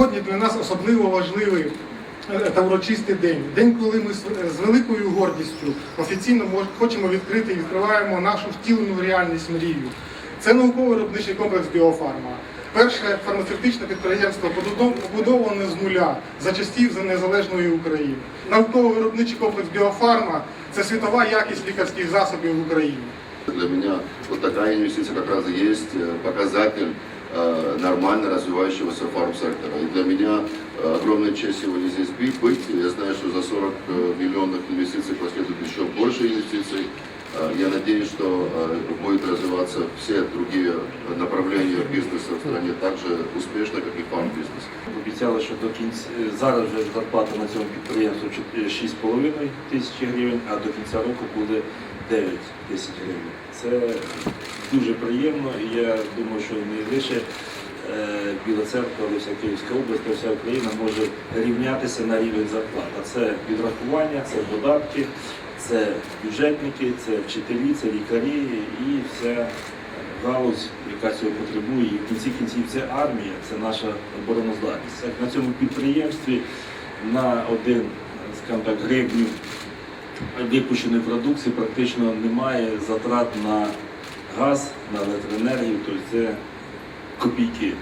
Сьогодні для нас особливо важливий е, та урочистий день. День, коли ми з з великою гордістю офіційно хочемо відкрити і відкриваємо нашу втілену реальність мрію. Це науково-виробничий комплекс Біофарма. Перше фармацевтичне підприємство побудоване з нуля за часів за незалежної України. Науково-виробничий комплекс Біофарма це світова якість лікарських засобів в Україні. Для меня вот такая инвестиция как раз и есть э, показатель нормально развивающегося фарм-сектора. И для меня э, огромная честь сегодня здесь быть. быть. Я знаю, что за 40 э, миллионов инвестиций последует еще больше инвестиций. Э, Я надеюсь, что э, будет развиваться все другие направления бизнеса в стране так же успешно, как и фарм-бизнес. Обіцяли, що до кінця зараз вже зарплата на цьому підприємстві 6,5 тисячі гривень, а до кінця року буде 9 тисяч гривень. Це дуже приємно, і я думаю, що не лише е, Біла церква, але вся Київська область, та вся Україна може рівнятися на рівень зарплат. А це відрахування, це податки, це бюджетники, це вчителі, це лікарі і вся галузь, яка цього потребує, і в кінці кінців це армія, це наша обороноздатність. Як на цьому підприємстві на один, скажімо так, гривню випущеної продукції практично немає затрат на газ, на електроенергію, тобто це копійки.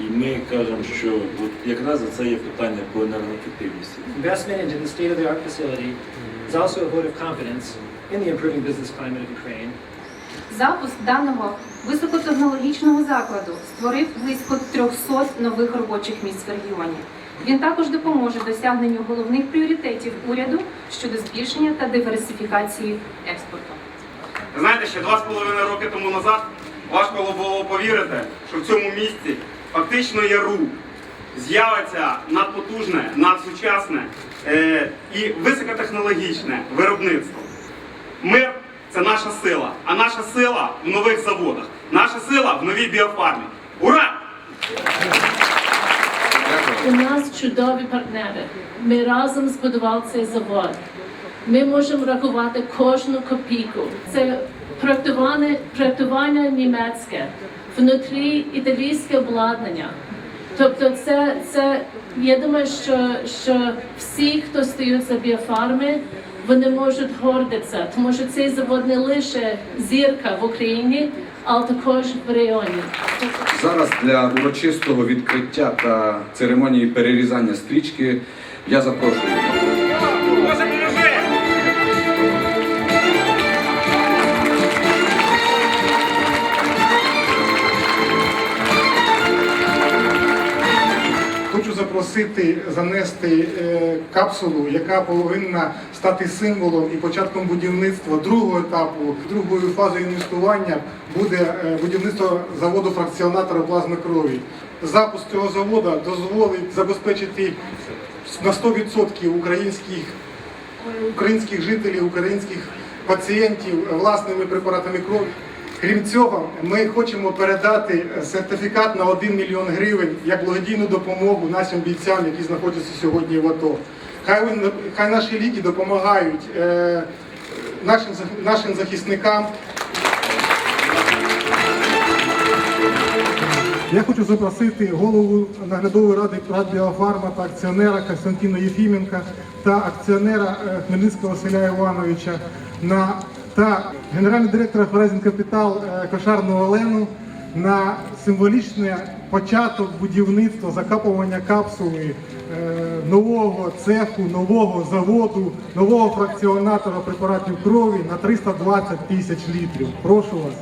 І ми кажемо, що от якраз це є питання по енергоефективності. Investment into the state-of-the-art facility is also a vote of confidence in the improving business climate of Ukraine. Запуск даного високотехнологічного закладу створив близько 300 нових робочих місць в регіоні. Він також допоможе досягненню головних пріоритетів уряду щодо збільшення та диверсифікації експорту. Знаєте, ще два з половиною роки тому назад важко було повірити, що в цьому місці фактично ЯРУ з'явиться надпотужне, надсучасне е, і високотехнологічне виробництво. Мир це наша сила, а наша сила в нових заводах, наша сила в новій біофармі. Ура! У нас чудові партнери. Ми разом збудували цей завод. Ми можемо рахувати кожну копійку. Це проектування, німецьке, внутрі італійське обладнання. Тобто, це, це я думаю, що, що всі, хто стоять за біофарми, вони можуть гордитися, тому що цей завод не лише зірка в Україні, але також в районі. Зараз для урочистого відкриття та церемонії перерізання стрічки я запрошую. Хочу запросити занести е, капсулу, яка повинна стати символом і початком будівництва другого етапу, другою фазою інвестування буде е, будівництво заводу фракціонатора плазми крові. Запуск цього заводу дозволить забезпечити на 100% українських українських жителів, українських пацієнтів власними препаратами крові. Крім цього, ми хочемо передати сертифікат на 1 мільйон гривень як благодійну допомогу нашим бійцям, які знаходяться сьогодні в АТО. Хай, вони- хай наші ліки допомагають е, нашим, нашим захисникам. Я хочу запросити голову наглядової ради Радбіофарма та акціонера Константина Єфіменка та акціонера е, Хмельницького Василя Івановича на та генерального директора Horizon Capital е, Кошарну Олену на символічний початок будівництва закапування капсули е, нового цеху, нового заводу, нового фракціонатора препаратів крові на 320 тисяч літрів. Прошу вас.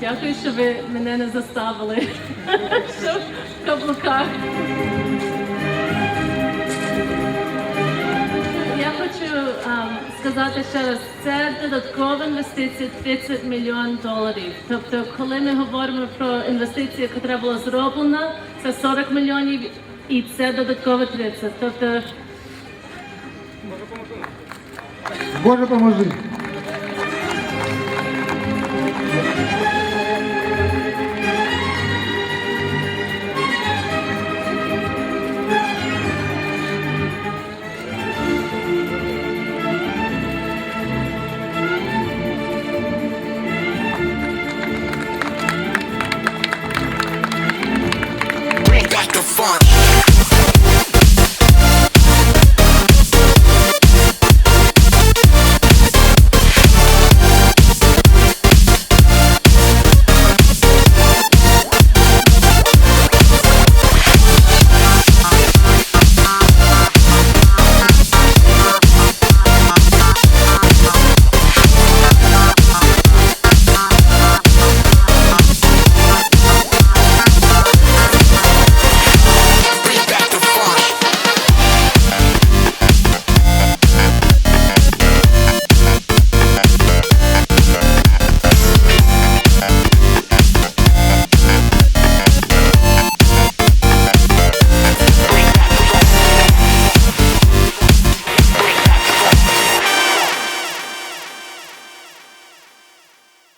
Дякую, що ви мене не заставили в каблуках. Сказати ще раз, це додаткова інвестиція 30 мільйон доларів. Тобто, коли ми говоримо про інвестицію, яка була зроблена, це 40 мільйонів і це додатково 30. Тобто Боже поможи.